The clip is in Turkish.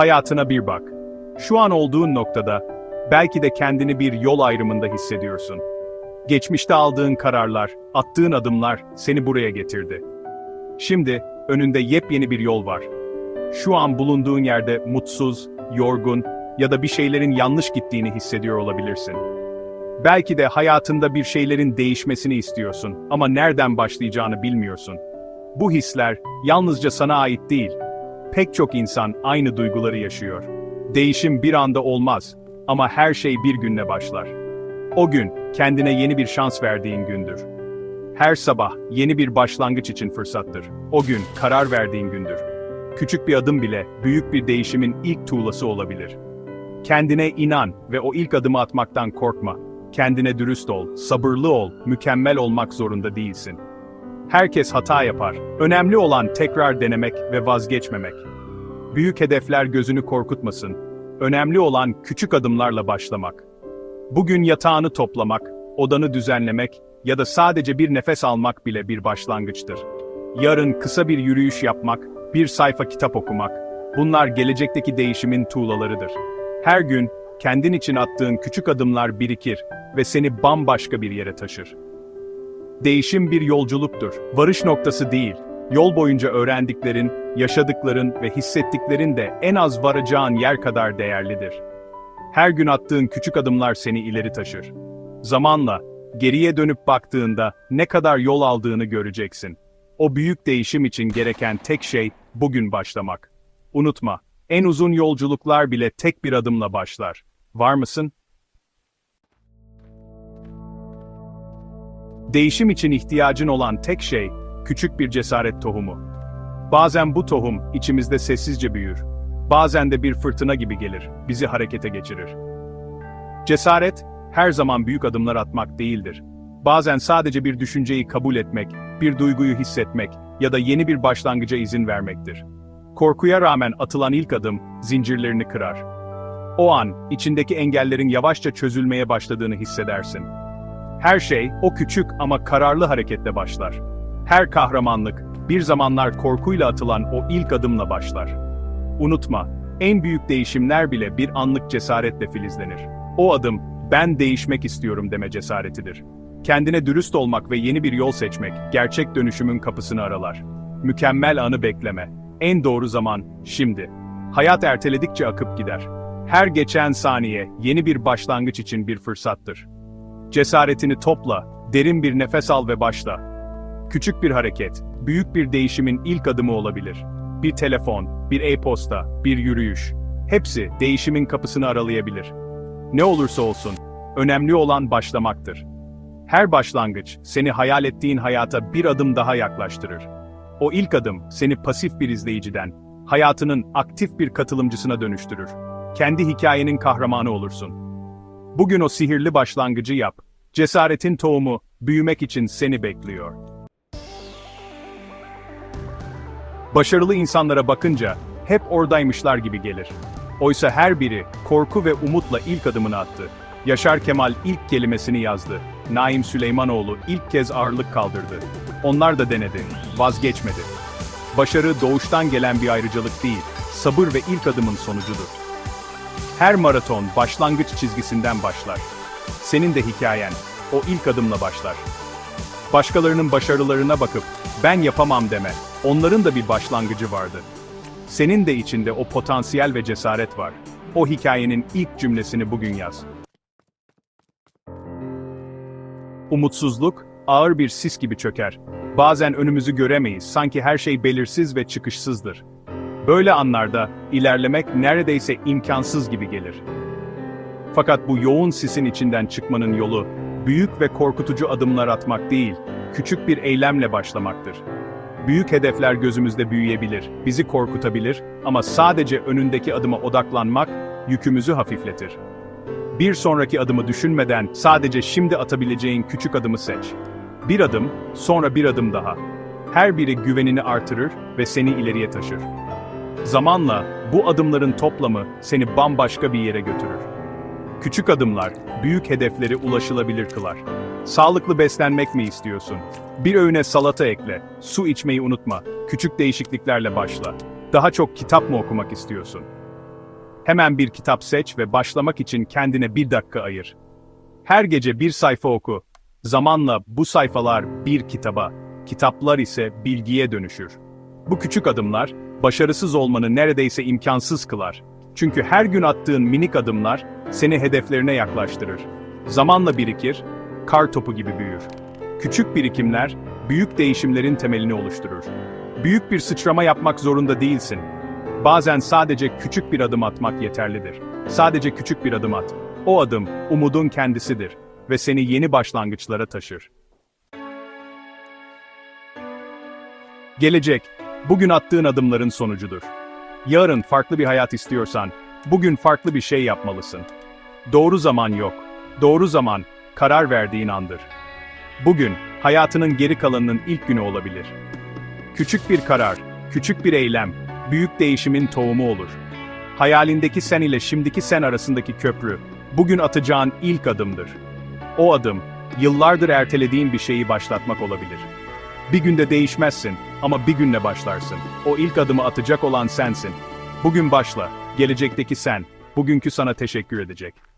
hayatına bir bak. Şu an olduğun noktada, belki de kendini bir yol ayrımında hissediyorsun. Geçmişte aldığın kararlar, attığın adımlar seni buraya getirdi. Şimdi, önünde yepyeni bir yol var. Şu an bulunduğun yerde mutsuz, yorgun ya da bir şeylerin yanlış gittiğini hissediyor olabilirsin. Belki de hayatında bir şeylerin değişmesini istiyorsun ama nereden başlayacağını bilmiyorsun. Bu hisler yalnızca sana ait değil. Pek çok insan aynı duyguları yaşıyor. Değişim bir anda olmaz ama her şey bir günle başlar. O gün kendine yeni bir şans verdiğin gündür. Her sabah yeni bir başlangıç için fırsattır. O gün karar verdiğin gündür. Küçük bir adım bile büyük bir değişimin ilk tuğlası olabilir. Kendine inan ve o ilk adımı atmaktan korkma. Kendine dürüst ol, sabırlı ol, mükemmel olmak zorunda değilsin. Herkes hata yapar. Önemli olan tekrar denemek ve vazgeçmemek. Büyük hedefler gözünü korkutmasın. Önemli olan küçük adımlarla başlamak. Bugün yatağını toplamak, odanı düzenlemek ya da sadece bir nefes almak bile bir başlangıçtır. Yarın kısa bir yürüyüş yapmak, bir sayfa kitap okumak, bunlar gelecekteki değişimin tuğlalarıdır. Her gün kendin için attığın küçük adımlar birikir ve seni bambaşka bir yere taşır. Değişim bir yolculuktur, varış noktası değil. Yol boyunca öğrendiklerin, yaşadıkların ve hissettiklerin de en az varacağın yer kadar değerlidir. Her gün attığın küçük adımlar seni ileri taşır. Zamanla, geriye dönüp baktığında ne kadar yol aldığını göreceksin. O büyük değişim için gereken tek şey bugün başlamak. Unutma, en uzun yolculuklar bile tek bir adımla başlar. Var mısın? Değişim için ihtiyacın olan tek şey, küçük bir cesaret tohumu. Bazen bu tohum içimizde sessizce büyür. Bazen de bir fırtına gibi gelir, bizi harekete geçirir. Cesaret, her zaman büyük adımlar atmak değildir. Bazen sadece bir düşünceyi kabul etmek, bir duyguyu hissetmek ya da yeni bir başlangıca izin vermektir. Korkuya rağmen atılan ilk adım, zincirlerini kırar. O an, içindeki engellerin yavaşça çözülmeye başladığını hissedersin. Her şey, o küçük ama kararlı hareketle başlar. Her kahramanlık, bir zamanlar korkuyla atılan o ilk adımla başlar. Unutma, en büyük değişimler bile bir anlık cesaretle filizlenir. O adım, ben değişmek istiyorum deme cesaretidir. Kendine dürüst olmak ve yeni bir yol seçmek, gerçek dönüşümün kapısını aralar. Mükemmel anı bekleme. En doğru zaman, şimdi. Hayat erteledikçe akıp gider. Her geçen saniye, yeni bir başlangıç için bir fırsattır. Cesaretini topla, derin bir nefes al ve başla. Küçük bir hareket, büyük bir değişimin ilk adımı olabilir. Bir telefon, bir e-posta, bir yürüyüş. Hepsi değişimin kapısını aralayabilir. Ne olursa olsun, önemli olan başlamaktır. Her başlangıç seni hayal ettiğin hayata bir adım daha yaklaştırır. O ilk adım seni pasif bir izleyiciden, hayatının aktif bir katılımcısına dönüştürür. Kendi hikayenin kahramanı olursun. Bugün o sihirli başlangıcı yap. Cesaretin tohumu büyümek için seni bekliyor. Başarılı insanlara bakınca hep oradaymışlar gibi gelir. Oysa her biri korku ve umutla ilk adımını attı. Yaşar Kemal ilk kelimesini yazdı. Naim Süleymanoğlu ilk kez ağırlık kaldırdı. Onlar da denedi, vazgeçmedi. Başarı doğuştan gelen bir ayrıcalık değil, sabır ve ilk adımın sonucudur. Her maraton başlangıç çizgisinden başlar. Senin de hikayen o ilk adımla başlar. Başkalarının başarılarına bakıp ben yapamam deme. Onların da bir başlangıcı vardı. Senin de içinde o potansiyel ve cesaret var. O hikayenin ilk cümlesini bugün yaz. Umutsuzluk ağır bir sis gibi çöker. Bazen önümüzü göremeyiz, sanki her şey belirsiz ve çıkışsızdır. Böyle anlarda ilerlemek neredeyse imkansız gibi gelir. Fakat bu yoğun sisin içinden çıkmanın yolu, büyük ve korkutucu adımlar atmak değil, küçük bir eylemle başlamaktır. Büyük hedefler gözümüzde büyüyebilir, bizi korkutabilir ama sadece önündeki adıma odaklanmak yükümüzü hafifletir. Bir sonraki adımı düşünmeden sadece şimdi atabileceğin küçük adımı seç. Bir adım, sonra bir adım daha. Her biri güvenini artırır ve seni ileriye taşır. Zamanla bu adımların toplamı seni bambaşka bir yere götürür. Küçük adımlar büyük hedefleri ulaşılabilir kılar. Sağlıklı beslenmek mi istiyorsun? Bir öğüne salata ekle, su içmeyi unutma, küçük değişikliklerle başla. Daha çok kitap mı okumak istiyorsun? Hemen bir kitap seç ve başlamak için kendine bir dakika ayır. Her gece bir sayfa oku. Zamanla bu sayfalar bir kitaba, kitaplar ise bilgiye dönüşür. Bu küçük adımlar, başarısız olmanı neredeyse imkansız kılar. Çünkü her gün attığın minik adımlar seni hedeflerine yaklaştırır. Zamanla birikir, kar topu gibi büyür. Küçük birikimler, büyük değişimlerin temelini oluşturur. Büyük bir sıçrama yapmak zorunda değilsin. Bazen sadece küçük bir adım atmak yeterlidir. Sadece küçük bir adım at. O adım, umudun kendisidir ve seni yeni başlangıçlara taşır. Gelecek, bugün attığın adımların sonucudur. Yarın farklı bir hayat istiyorsan, bugün farklı bir şey yapmalısın. Doğru zaman yok. Doğru zaman, karar verdiğin andır. Bugün, hayatının geri kalanının ilk günü olabilir. Küçük bir karar, küçük bir eylem, büyük değişimin tohumu olur. Hayalindeki sen ile şimdiki sen arasındaki köprü, bugün atacağın ilk adımdır. O adım, yıllardır ertelediğin bir şeyi başlatmak olabilir. Bir günde değişmezsin ama bir günle başlarsın. O ilk adımı atacak olan sensin. Bugün başla, gelecekteki sen, bugünkü sana teşekkür edecek.